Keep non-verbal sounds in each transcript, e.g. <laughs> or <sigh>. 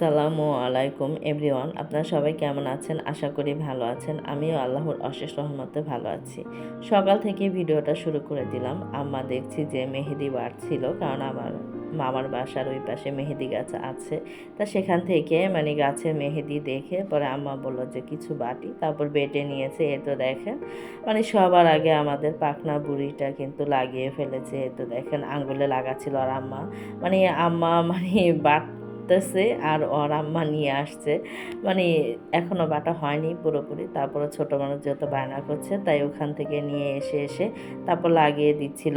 আসসালামু আলাইকুম এভরিওয়ান, আপনারা সবাই কেমন আছেন? আশা করি ভালো আছেন। আমিও আল্লাহর অশেষ রহমতে ভালো আছি। সকাল থেকে ভিডিওটা শুরু করে দিলাম। আম্মা দেখছি যে মেহেদি বাড়ছিল, কারণ আমার মামার বাসার ওই পাশে মেহেদি গাছ আছে। তা সেখান থেকে মানে গাছের মেহেদি দেখে পরে আম্মা বলল যে কিছু বাটি, তারপর বেটে নিয়েছে, এ তো দেখেন। মানে সবার আগে আমাদের পাকনা বুড়িটা কিন্তু লাগিয়ে ফেলেছে, এ তো দেখেন আঙ্গুলে লাগাচ্ছিল আর আম্মা। মানে আম্মা মানে বাট কাটতেছে আর ওর আম্মা নিয়ে আসছে। মানে এখনও বাটা হয়নি পুরোপুরি। তারপরে ছোটো মানুষ যেহেতু বায়না করছে, তাই ওখান থেকে নিয়ে এসে এসে তারপর লাগিয়ে দিচ্ছিল।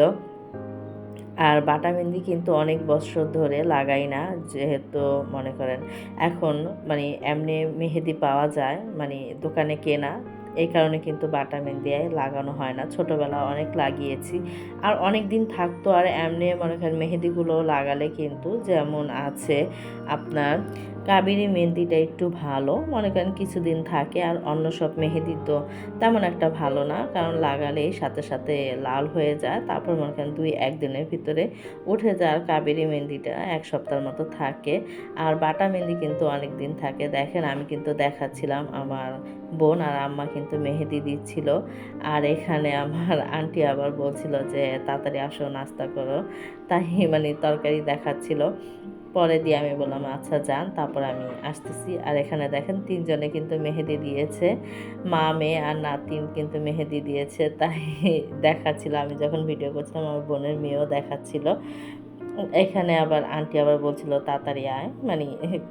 আর বাটা মেহেন্দি কিন্তু অনেক বছর ধরে লাগাই না, যেহেতু মনে করেন এখন মানে এমনি মেহেদি পাওয়া যায় মানে দোকানে কেনা। এই কারণে কিন্তু বাটা দিয়ে লাগানো হয় না। ছোটোবেলা অনেক লাগিয়েছি। আর অনেক দিন থাকতো আর এমনি মনে করেন মেহেদিগুলো লাগালে কিন্তু যেমন আছে আপনার কাবেরি মেহেন্দিটা একটু ভালো। মনে করেন কিছুদিন থাকে আর অন্য সব মেহেদি তো তেমন একটা ভালো না। কারণ লাগালেই সাথে সাথে লাল হয়ে যায়। তারপর মনে করেন দুই একদিনের ভিতরে উঠে যায় আর কাবেরি মেহেন্দিটা। এক সপ্তাহের মতো থাকে। আর বাটা মেহেন্দি কিন্তু অনেক দিন থাকে। দেখেন আমি কিন্তু দেখাচ্ছিলাম আমার বোন আর আম্মা কিন্তু মেহেদি দিচ্ছিল। আর এখানে আমার <laughs> আন্টি আবার বলছিল যে, তাড়াতাড়ি আসো, নাস্তা করো। তাই মানে তরকারি দেখাচ্ছিল। পরে দিয়ে আমি বললাম আচ্ছা যান। তারপর আমি আসতেছি। আর এখানে দেখেন, তিনজনে কিন্তু মেহেদি দিয়েছে। মা, মেয়ে আর নাতিন কিন্তু মেহেদি দিয়েছে। তাই দেখাচ্ছিল। আমি যখন ভিডিও করছিলাম, আমার বোনের মেয়েও দেখাচ্ছিল। এখানে আবার আন্টি আবার বলছিল, তাড়াতাড়ি আয়। মানে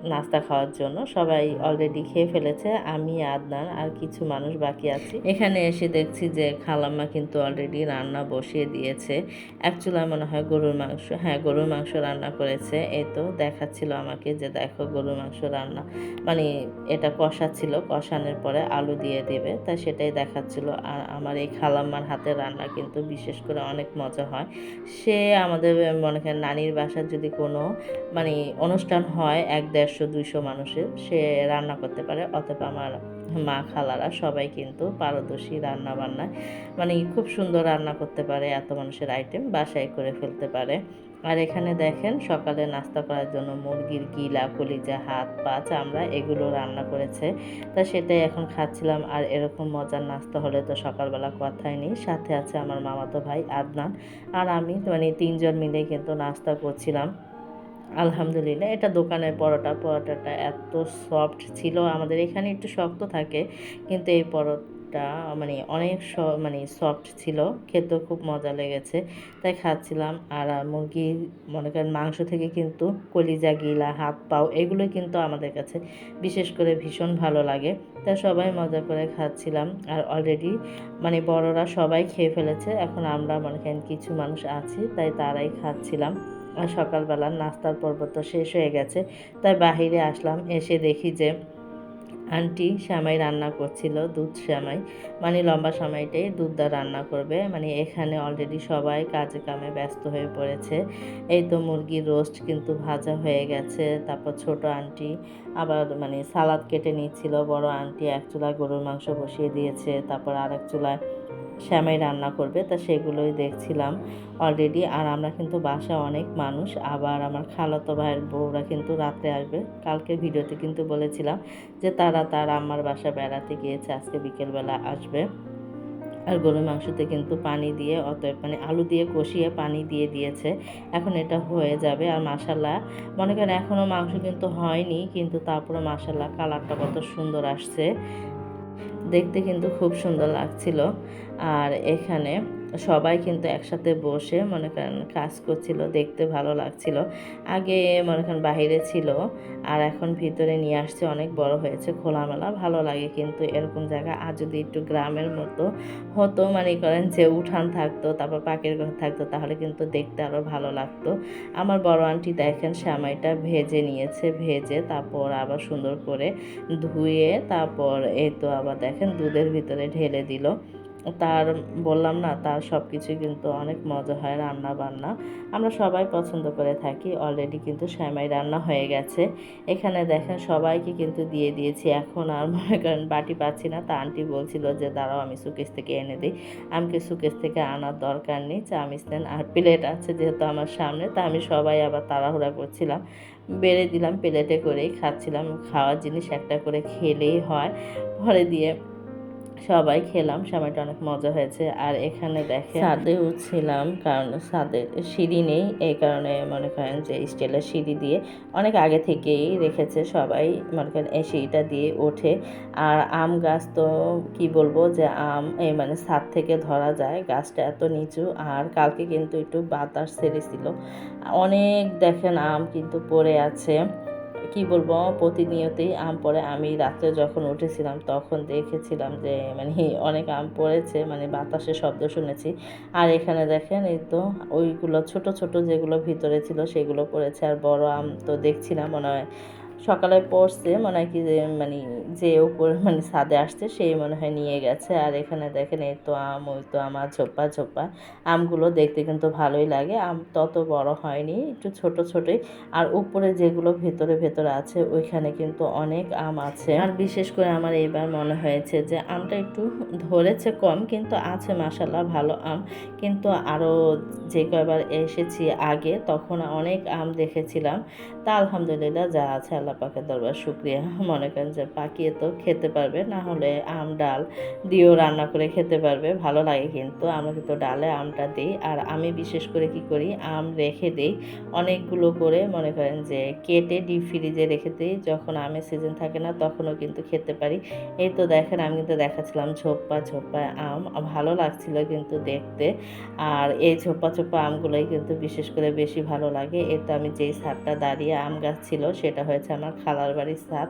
নাস্তা খাওয়ার জন্য। সবাই অলরেডি খেয়ে ফেলেছে, আমি, আদনান আর কিছু মানুষ বাকি আছি। এখানে এসে দেখছি যে খালাম্মা কিন্তু অলরেডি রান্না বসিয়ে দিয়েছে। এক চুলায় মনে হয় গরুর মাংস হ্যাঁ গরুর মাংস রান্না করেছে। এই তো দেখাচ্ছিল আমাকে যে দেখো গরুর মাংস রান্না। মানে এটা কষা ছিল কষানোর পরে আলু দিয়ে দেবে তাই সেটাই দেখাচ্ছিল। আর আমার এই খালাম্মার হাতে রান্না কিন্তু বিশেষ করে অনেক মজা হয়। সে আমাদের মনে করেন নানির বাসার যদি কোনো মানে অনুষ্ঠান হয় এক দেড়শো, দুইশো মানুষের, সে রান্না করতে পারে, অথবা আমার মা খালারা সবাই কিন্তু পারদর্শী রান্না বান্নায় মানে খুব সুন্দর রান্না করতে পারে এত মানুষের আইটেম বাসায় করে ফেলতে পারে। আর এখানে দেখেন সকালে নাস্তা করার জন্য মুরগির গিলা, কলিজা, হাত, পা, চামড়া এগুলো রান্না করেছে। তা সেটাই এখন খাচ্ছিলাম আর এরকম মজার নাস্তা হলে তো সকালবেলা কথাই নেই। সাথে আছে আমার মামাতো ভাই আদনান। আর আমি মানে তিনজন মিলে কিন্তু নাস্তা করছিলাম। আলহামদুলিল্লাহ, এটা দোকানের পরোটা। পরোটাটা এত সফট ছিল, আমাদের এখানে একটু শক্ত থাকে, কিন্তু এই পরোটা মানে অনেক মানে সফট ছিল, খেতেও খুব মজা লেগেছে। তাই খাচ্ছিলাম, আর মুরগি মনে করেন মাংস থেকে কিন্তু কলিজা, গিলা, হাত পাও এগুলো কিন্তু আমাদের কাছে বিশেষ করে ভীষণ ভালো লাগে। তাই সবাই মজা করে খাচ্ছিলাম, আর অলরেডি মানে বড়রা সবাই খেয়ে ফেলেছে, এখন আমরা মনে করেন কিছু মানুষ আছি, তাই তারাই খাচ্ছিলাম। সকালবেলার নাস্তার পর্ব তো শেষ হয়ে গেছে। তাই বাহিরে আসলাম, এসে দেখি যে আন্টি শ্যামাই রান্না করছিল, দুধ শ্যামাই। মানে লম্বা সময়টাই দুধ দা রান্না করবে। মানে এখানে অলরেডি সবাই কাজে কামে ব্যস্ত হয়ে পড়েছে। এই তো মুরগির রোস্ট কিন্তু ভাজা হয়ে গেছে। তারপর ছোট আন্টি আবার মানে সালাদ কেটে নিচ্ছিল। বড় আন্টি এক চুলায় গরুর মাংস বসিয়ে দিয়েছে। তারপর আর এক চুলায় শ্যামাই রান্না করবে, তা সেগুলোই দেখছিলাম অলরেডি আর আমরা কিন্তু বাসা অনেক মানুষ, আবার আমার খালাতো ভাইয়ের বউরা কিন্তু রাত্রে আসবে। কালকে ভিডিওতে কিন্তু বলেছিলাম যে তারা তার আমার বাসা বেড়াতে গিয়েছে, আজকে বিকেলবেলা আসবে। আর গরুর মাংসতে কিন্তু পানি দিয়ে, অতএব মানে আলু দিয়ে কষিয়ে পানি দিয়ে দিয়েছে। এখন এটা হয়ে যাবে। আর মাসাল্লাহ মনে করেন এখনও মাংস কিন্তু হয়নি, কিন্তু তারপরে মাসাল্লাহ কালারটা কত সুন্দর আসছে। দেখতে কিন্তু খুব সুন্দর লাগছিল। আর এখানে সবাই কিন্তু একসাথে বসে মনে করেন কাজ করছিল, দেখতে ভালো লাগছিল। আগে মনে করেন বাহিরে ছিল, আর এখন ভিতরে নিয়ে আসছে অনেক বড় হয়েছে খোলামেলা, ভালো লাগে কিন্তু এরকম জায়গা। আর যদি একটু গ্রামের মতো হতো মানে করেন যে উঠান থাকতো, তারপর পাখির ঘর থাকতো, তাহলে কিন্তু দেখতে আরও ভালো লাগতো। আমার বড় আন্টি দেখেন শ্যামাইটা ভেজে নিয়েছে, ভেজে তারপর আবার সুন্দর করে ধুয়ে, তারপর এই তো আবার দেখেন দুধের ভিতরে ঢেলে দিল। তার বললাম না, তার সব কিছুই কিন্তু অনেক মজা হয় রান্না বান্না আমরা সবাই পছন্দ করে থাকি অলরেডি কিন্তু শ্যামাই রান্না হয়ে গেছে। এখানে দেখেন সবাইকে কিন্তু দিয়ে দিয়েছি, এখন আর মনে করেন বাটি পাচ্ছি না। তা আন্টি বলছিল যে, দাঁড়াও, আমি সুকেশ থেকে এনে দিই। আমাকে সুকেশ থেকে আনার দরকার নেই, চামিচ নেন আর প্লেট আছে যেহেতু আমার সামনে, তা আমি সবাই আবার তাড়াহুড়া করছিলাম। বেড়ে দিলাম, প্লেটে করেই খাচ্ছিলাম। খাওয়ার জিনিস একটা করে খেলেই হয়। পরে দিয়ে সবাই খেলাম, সময়টা অনেক মজা হয়েছে। আর এখানে দেখে ছাদে উঠছিলাম, কারণ ছাদে সিঁড়ি নেই, এই কারণে মনে করেন যে স্টিলের সিঁড়ি দিয়ে অনেক আগে থেকেই রেখেছে সবাই, মনে করেন এই সিঁড়িটা দিয়ে ওঠে। আর আম গাছ তো কি বলব যে আম এই মানে ছাদ থেকে ধরা যায়, গাছটা এত নিচু। আর কালকে কিন্তু একটু বাতাস ছেড়েছিল। অনেক দেখেন আম কিন্তু পড়ে আছে। কি বলব? প্রতিনিয়তই আম পড়ে। আমি রাত্রে যখন উঠেছিলাম, তখন দেখেছিলাম যে মানে অনেক আম পড়েছে মানে বাতাসে শব্দ শুনেছি। আর এখানে দেখেন, এই তো ওইগুলো ছোট ছোট যেগুলো ভিতরে ছিল, সেগুলো পড়েছে। আর বড় আম তো দেখছি না, মনে হয় সকালে পড়ছে, মনে হয় কি যে মানে যে উপর মানে ছাদে আসছে সেই মনে হয় নিয়ে গেছে। আর এখানে দেখেন, এই তো আম, ওই তো আমার ঝোপা ঝোপা। আমগুলো দেখতে কিন্তু ভালোই লাগে। আম তত বড় হয়নি, একটু ছোট ছোটই। আর উপরে যেগুলো ভেতরে ভেতরে আছে, ওইখানে কিন্তু অনেক আম আছে। আর বিশেষ করে আমার এবার মনে হয়েছে যে, আমটা একটু ধরেছে কম, কিন্তু আছে মাসাল্লাহ ভালো আম। কিন্তু আরও যে কয়বার এসেছি আগে, তখন অনেক আম দেখেছিলাম। তা আলহামদুলিল্লাহ যা আছে, আল্লাহ পাকের দরবার শুক্রিয়া। মনে করেন যে পাকিয়ে তো খেতে পারবে, না হলে আম, ডাল দিয়েও রান্না করে খেতে পারবে, ভালো লাগে কিন্তু। আমরা কিন্তু ডালে আমটা দিই আর আমি বিশেষ করে কি করি, আম রেখে দিই। অনেকগুলো করে মনে করেন যে কেটে ডিপ ফ্রিজে রেখে দিই। যখন আমের সিজন থাকে না, তখনও কিন্তু খেতে পারি। এই তো দেখেন, আমি কিন্তু দেখাচ্ছিলাম ঝোপ্পা ঝোপ্পা আম। ভালো লাগছিল কিন্তু দেখতে। আর এই ঝোপ্পা ঝোপ্পা আমগুলোই কিন্তু বিশেষ করে বেশি ভালো লাগে। এই তো আমি যেই সারটা দাঁড়িয়ে আম গাছ ছিল, সেটা হয়েছে আমার খালার বাড়ির ছাদ।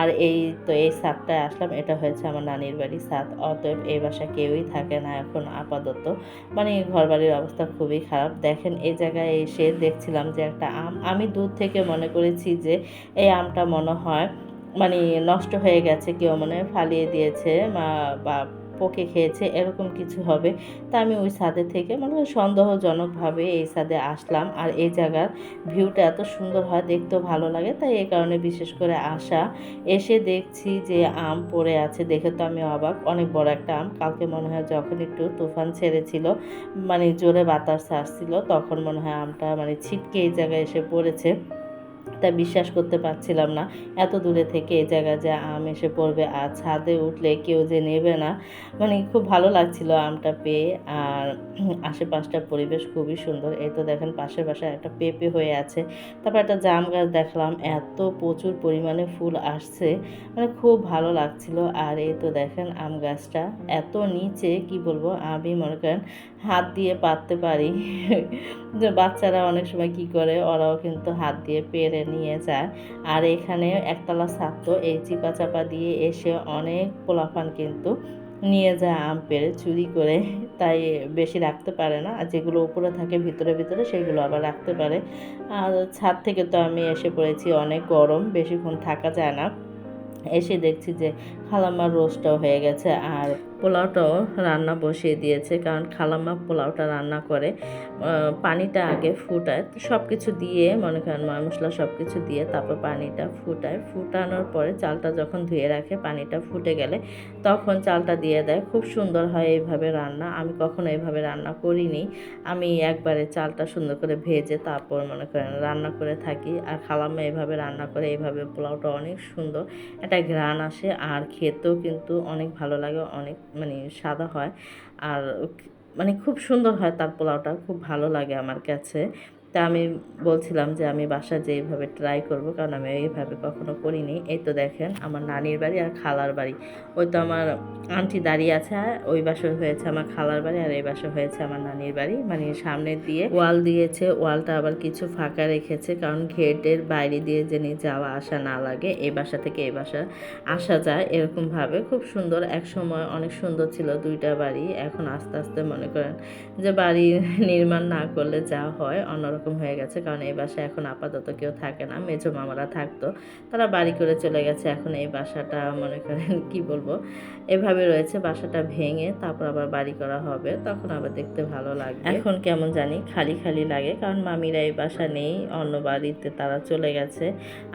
আর এই তো এই ছাদটায় আসলাম, এটা হয়েছে আমার নানির বাড়ির ছাদ। অতএব এই বাসা কেউই থাকে না এখন আপাতত। মানে ঘর বাড়ির অবস্থা খুবই খারাপ। দেখেন এই জায়গায় এসে দেখছিলাম যে একটা আম। আমি দূর থেকে মনে করেছি যে এই আমটা মনে হয় মানে নষ্ট হয়ে গেছে, কেউ মনে হয় ফালিয়ে দিয়েছে বা পোকে খেয়েছে, এরকম কিছু হবে। তা আমি ওই ছাদে থেকে মানে সন্দেহজনকভাবে এই ছাদে আসলাম। আর এই জায়গার ভিউটা এত সুন্দর হয়, দেখতেও ভালো লাগে। তাই এই কারণে বিশেষ করে আসা। এসে দেখছি যে আম পড়ে আছে, দেখে তো আমি অবাক। অনেক বড় একটা আম। কালকে মনে হয় যখন একটু তুফান ছেড়েছিল মানে জোরে বাতাস আসছিল, তখন মনে হয় আমটা মানে ছিটকে এই জায়গায় এসে পড়েছে। তা বিশ্বাস করতে পারছিলাম না। এত দূরে থেকে এই জায়গায় যে আম এসে পড়বে আর ছাদে উঠলে কেউ যে নেবে না। মানে খুব ভালো লাগছিল আমটা পেয়ে। আর আশেপাশটার পরিবেশ খুবই সুন্দর। এই তো দেখেন পাশের পাশে একটা পেঁপে হয়ে আছে। তারপর একটা জাম গাছ দেখলাম। এত প্রচুর পরিমাণে ফুল আসছে। মানে খুব ভালো লাগছিল। আর এই তো দেখেন আম গাছটা। এত নিচে, কি বলব? আমি মনে করেন হাত দিয়ে পাততে পারি। বাচ্চারা অনেক সময় কি করে, ওরাও কিন্তু হাত দিয়ে পেরে নিয়ে যায়। আর এখানে একতলা ছাত্র এই চিপা চাপা দিয়ে এসে অনেক পোলাপান কিন্তু নিয়ে যায় আম পেরে চুরি করে। তাই বেশি রাখতে পারে না। আর যেগুলো উপরে থাকে, ভিতরে ভিতরে সেগুলো আবার রাখতে পারে। আর ছাদ থেকে তো আমি এসে পড়েছি, অনেক গরম, বেশিক্ষণ থাকা যায় না। এসে দেখছি যে খালাম্মার রোস্টটাও হয়ে গেছে। আর পোলাওটাও রান্না বসিয়ে দিয়েছে, কারণ খালাম্মা পোলাওটা রান্না করে। পানিটা আগে ফুটায় সব কিছু দিয়ে, মনে করেন মশলা সব কিছু দিয়ে তারপর পানিটা ফুটায়। ফুটানোর পরে চালটা যখন ধুয়ে রাখে, পানিটা ফুটে গেলে তখন চালটা দিয়ে দেয়। খুব সুন্দর হয় এইভাবে রান্না। আমি কখনো এইভাবে রান্না করিনি। আমি একবারে চালটা সুন্দর করে ভেজে তারপর মনে করেন রান্না করে থাকি। আর খালাম্মা এইভাবে রান্না করে, এইভাবে পোলাওটা অনেক সুন্দর। একটা ঘ্রাণ আসে, আর খেতেও কিন্তু অনেক ভালো লাগে, অনেক মানে সাদা হয়। আর মানে খুব সুন্দর হয় তার পোলাওটা, খুব ভালো লাগে আমার কাছে। তা আমি বলছিলাম যে আমি বাসা যে এইভাবে ট্রাই করব, কারণ আমি এইভাবে কখনো করিনি। এই তো দেখেন, আমার নানির বাড়ি আর খালার বাড়ি। ওই তো আমার আন্টি দাঁড়িয়ে আছে ওই বাসা হয়েছে আমার খালার বাড়ি, আর এই বাসা হয়েছে আমার নানির বাড়ি। মানে সামনে দিয়ে ওয়াল দিয়েছে, ওয়ালটা আবার কিছু ফাঁকা রেখেছে, কারণ গেটের বাইরে দিয়ে যেন যাওয়া আসা না লাগে, এই বাসা থেকে এই বাসা আসা যায় এরকমভাবে। খুব সুন্দর এক সময় অনেক সুন্দর ছিল দুইটা বাড়ি, এখন আস্তে আস্তে মনে করেন যে বাড়ি <laughs> নির্মাণ না করলে যা হয় অন্যরকম এরকম হয়ে গেছে। কারণ এই বাসায় এখন আপাতত কেউ থাকে না। মেজো মামারা থাকতো। তারা বাড়ি করে চলে গেছে। এখন এই বাসাটা মনে করেন কি বলব? এভাবে রয়েছে। বাসাটা ভেঙে তারপর আবার বাড়ি করা হবে। তখন আবার দেখতে ভালো লাগবে। এখন কেমন জানি খালি খালি লাগে। কারণ মামিরা এই বাসা নেই। অন্য বাড়িতে তারা চলে গেছে।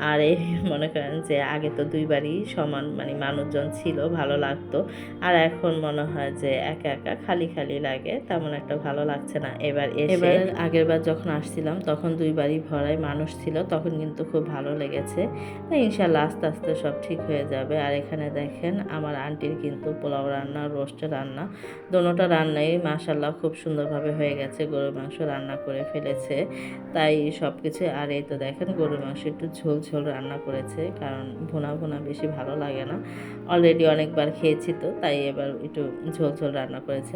আর এই <laughs> মনে করেন যে আগে তো দুই বাড়ি সমান মানে মানুষজন ছিল ভালো লাগতো। আর এখন মনে হয় যে একা একা খালি খালি লাগে। তেমন একটা ভালো লাগছে না। এবার এবার আগের বার যখন আসছি গিয়েছিলাম তখন দুই বাড়ি ভরায় মানুষ ছিল, তখন কিন্তু খুব ভালো লেগেছে। ইনশাল্লাহ আস্তে আস্তে সব ঠিক হয়ে যাবে। আর এখানে দেখেন, আমার আন্টির কিন্তু পোলাও রান্না, রোস্ট রান্না, দোনোটা রান্নাই মাসাল্লাহ খুব সুন্দরভাবে হয়ে গেছে। গরুর মাংস রান্না করে ফেলেছে। তাই সব কিছু আর এই তো দেখেন, গরুর মাংস একটু ঝোল ঝোল রান্না করেছে, কারণ ভুনা ভুনা বেশি ভালো লাগে না। অলরেডি অনেকবার খেয়েছি তো, তাই এবার একটু ঝোল ঝোল রান্না করেছে।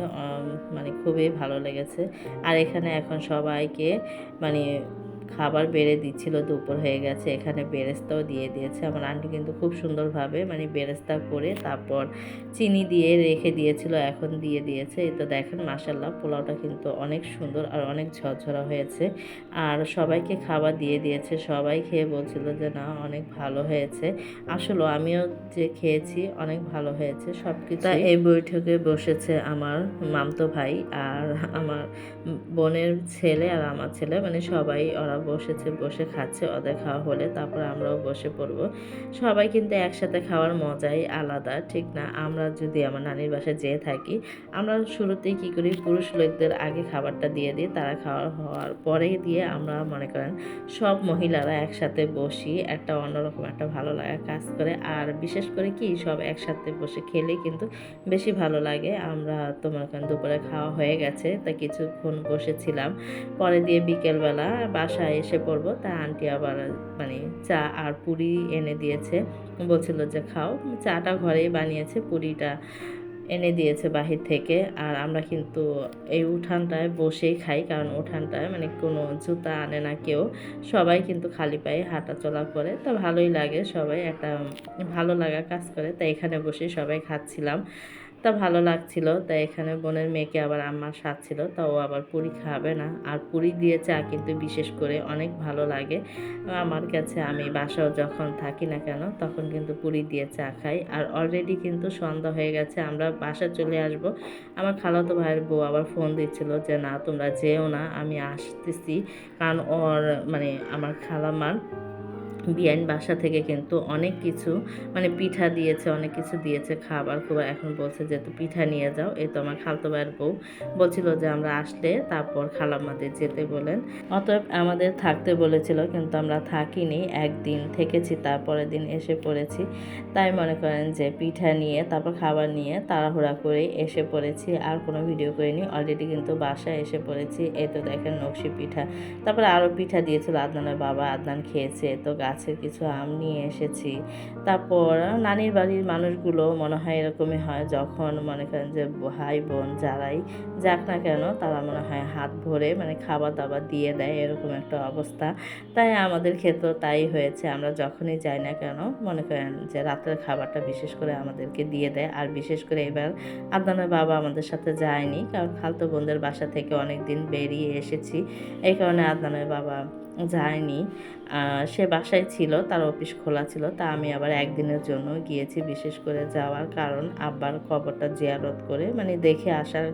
মানে খুবই ভালো লেগেছে। আর এখানে এখন সবাইকে মানে খাবার বেড়ে দিচ্ছিল দুপুর হয়ে গেছে। এখানে বেরেস্তাও দিয়ে দিয়েছে। আমার আন্টি কিন্তু খুব সুন্দরভাবে মানে বেরেস্তা করে তারপর চিনি দিয়ে রেখে দিয়েছিল এখন দিয়ে দিয়েছে। এই তো দেখেন মাসাল্লাহ পোলাওটা কিন্তু অনেক সুন্দর আর অনেক ঝরঝরা হয়েছে। আর সবাইকে খাবার দিয়ে দিয়েছে। সবাই খেয়ে বলছিল যে না অনেক ভালো হয়েছে। আসলে আমিও যে খেয়েছি অনেক ভালো হয়েছে। সব কিছু এই বৈঠকে বসেছে আমার মামতো ভাই আর আমার বোনের ছেলে আর আমার ছেলে। মানে সবাই ওরা বসেছে, বসে খাচ্ছে, ওদের খাওয়া হলে তারপর আমরাও বসে পড়ব। সবাই কিন্তু একসাথে খাওয়ার মজাই আলাদা, ঠিক না? আমরা যদি আমার নানির বাসায় যেয়ে থাকি, আমরা শুরুতেই কী করি, পুরুষ লোকদের আগে খাবারটা দিয়ে দিই, তারা খাওয়া হওয়ার পরে দিয়ে আমরা মনে করেন সব মহিলারা একসাথে বসি, একটা অন্যরকম, একটা ভালো লাগা কাজ করে। আর বিশেষ করে কি, সব একসাথে বসে খেলে কিন্তু বেশি ভালো লাগে। আমরা তো মনে করেন দুপুরে খাওয়া হয়ে গেছে, তা কিছুক্ষণ বসেছিলাম। পরে দিয়ে বিকেলবেলা বাসায় এসে পড়ব। তা আন্টি আবার মানে চা আর পুরি এনে দিয়েছে। বলছিল যে, খাও। চাটা ঘরেই বানিয়েছে, পুরিটা এনে দিয়েছে বাহির থেকে। আর আমরা কিন্তু এই উঠানটায় বসেই খাই, কারণ উঠানটায় মানে কোনো জুতা আনে না কেউ। সবাই কিন্তু খালি পায়ে হাঁটা চলা করে। তো ভালোই লাগে সবাই, একটা ভালো লাগা কাজ করে। তাই এখানে বসে সবাই খাচ্ছিলাম। তা ভালো লাগছিল। তাই এখানে বোনের মেয়েকে আবার আম্মার স্বাদ ছিল। তা ও আবার পুরি খাবে না। আর পুরি দিয়ে চা কিন্তু বিশেষ করে অনেক ভালো লাগে। আমার কাছে আমি বাসাও যখন থাকি না কেন, তখন কিন্তু পুরি দিয়ে চা খাই। আর অলরেডি কিন্তু সন্ধ্যা হয়ে গেছে, আমরা বাসা চলে আসব। আমার খালাতো ভাইয়ের বউ আবার ফোন দিচ্ছিল যে, না, তোমরা যেও না, আমি আসতেছি। কারণ ওর মানে আমার খালামার বিয়াইন বাসা থেকে কিন্তু অনেক কিছু মানে পিঠা দিয়েছে, অনেক কিছু দিয়েছে খাবার। খুবার এখন বলছে যে, তো পিঠা নিয়ে যাও। এই তো আমার খালতো ভাইয়ের বউ বলছিল যে, আমরা আসলে তারপর খালাম্মাদের যেতে। বলেন। অতএব আমাদের থাকতে বলেছিল, কিন্তু আমরা থাকিনি। একদিন থেকেছি, তারপরের দিন এসে পড়েছি। তাই মনে করেন যে, পিঠা নিয়ে, তারপর খাবার নিয়ে তাড়াহুড়া করে এসে পড়েছি। আর কোনো ভিডিও করিনি। অলরেডি কিন্তু বাসায় এসে পড়েছি। এই তো দেখেন নকশি পিঠা। তারপরে আরও পিঠা দিয়েছিল। আদনানের বাবা আদনান খেয়েছে তো গাছের কিছু আম নিয়ে এসেছি। তারপর নানির বাড়ির মানুষগুলো মনে হয় এরকমই হয়, যখন মনে করেন যে ভাই বোন যারাই যাক না কেন, তারা মনে হয় হাত ভরে মানে খাবার দাবার দিয়ে দেয়, এরকম একটা অবস্থা। তাই আমাদের ক্ষেত্রেও তাই হয়েছে, আমরা যখনই যাই না কেন, মনে করেন যে রাতের খাবারটা বিশেষ করে আমাদেরকে দিয়ে দেয়। আর বিশেষ করে এবার আদনানের বাবা আমাদের সাথে যায়নি, কারণ খালতো বোনদের বাসা থেকে অনেক দিন বেরিয়ে এসেছি। এই কারণে আদনানের বাবা যায়নি। সে বাসায় ছিল, তার অফিস খোলা ছিল, তা আমি আবার একদিনের জন্য গিয়েছি বিশেষ করে যাওয়ার কারণ আব্বার খবরটা জিয়ারত করে মানে দেখে আসার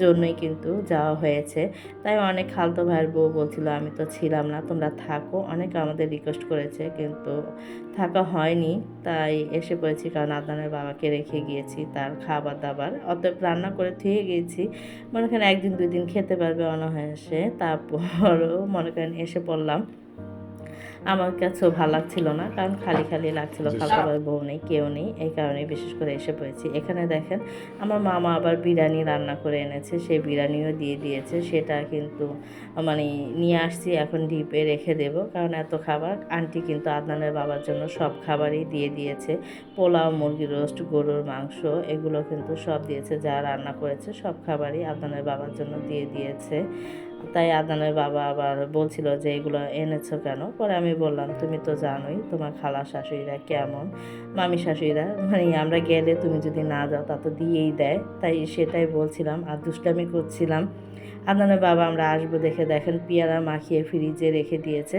জন্যই কিন্তু যাওয়া হয়েছে। তাই অনেক খালতো ভাইয়ের বউ বলছিল, আমি তো ছিলাম না, তোমরা থাকো। অনেক আমাদের রিকোয়েস্ট করেছে, কিন্তু থাকা হয়নি, তাই এসে পড়েছি কারণ আদনানের বাবাকে রেখে গিয়েছি, তার খাবার দাবার অতএব রান্না করে থুয়ে গিয়েছি। মনে করেন একদিন দুই দিন খেতে পারবে অনায়াসে। তারপরও মনে করেন এসে পড়লাম। আমার কাছেও ভালো লাগছিল না কারণ খালি খালি লাগছিল খাবার বউ নেই কেউ নেই এই কারণে বিশেষ করে এসে পড়েছি। এখানে দেখেন আমার মামা আবার বিরিয়ানি রান্না করে এনেছে সেই বিরিয়ানিও দিয়ে দিয়েছে সেটা কিন্তু মানে নিয়ে আসছি এখন ডিপে রেখে দেব কারণ এত খাবার আন্টি কিন্তু আদনানের বাবার জন্য সব খাবারই দিয়ে দিয়েছে পোলাও মুরগির রোস্ট গরুর মাংস এগুলো কিন্তু সব দিয়েছে যা রান্না করেছে সব খাবারই আদনানের বাবার জন্য দিয়ে দিয়েছে। তাই আদানের বাবা আবার বলছিল যে এগুলো এনেছো কেন? পরে আমি বললাম, তুমি তো জানোই তোমার খালা শাশুড়িরা কেমন, মামি শাশুড়িরা। মানে আমরা গেলে তুমি যদি না যাও তা তো দিয়েই দেয়। তাই সেটাই বলছিলাম আর দুষ্টামি করছিলাম। আদানের বাবা আমরা আসব দেখে দেখেন পেয়ারা মাখিয়ে ফ্রিজে রেখে দিয়েছে।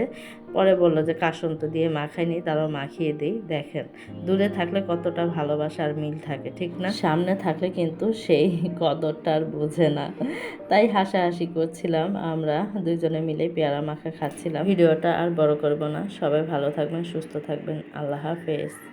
পরে বলল যে কাসন্ত দিয়ে মাখাইনি, তারাও মাখিয়ে দিই। দেখেন, দূরে থাকলে কতটা ভালোবাসা আর মিল থাকে, ঠিক না? সামনে থাকলে কিন্তু সেই কদরটা আর বোঝে না। তাই হাসাহাসি করছিলাম আমরা দুজনে মিলে, পেয়ারা মাখা খাচ্ছিলাম। ভিডিওটা আর বড় করব না। সবাই ভালো থাকবেন, সুস্থ থাকবেন। আল্লাহ হাফেজ।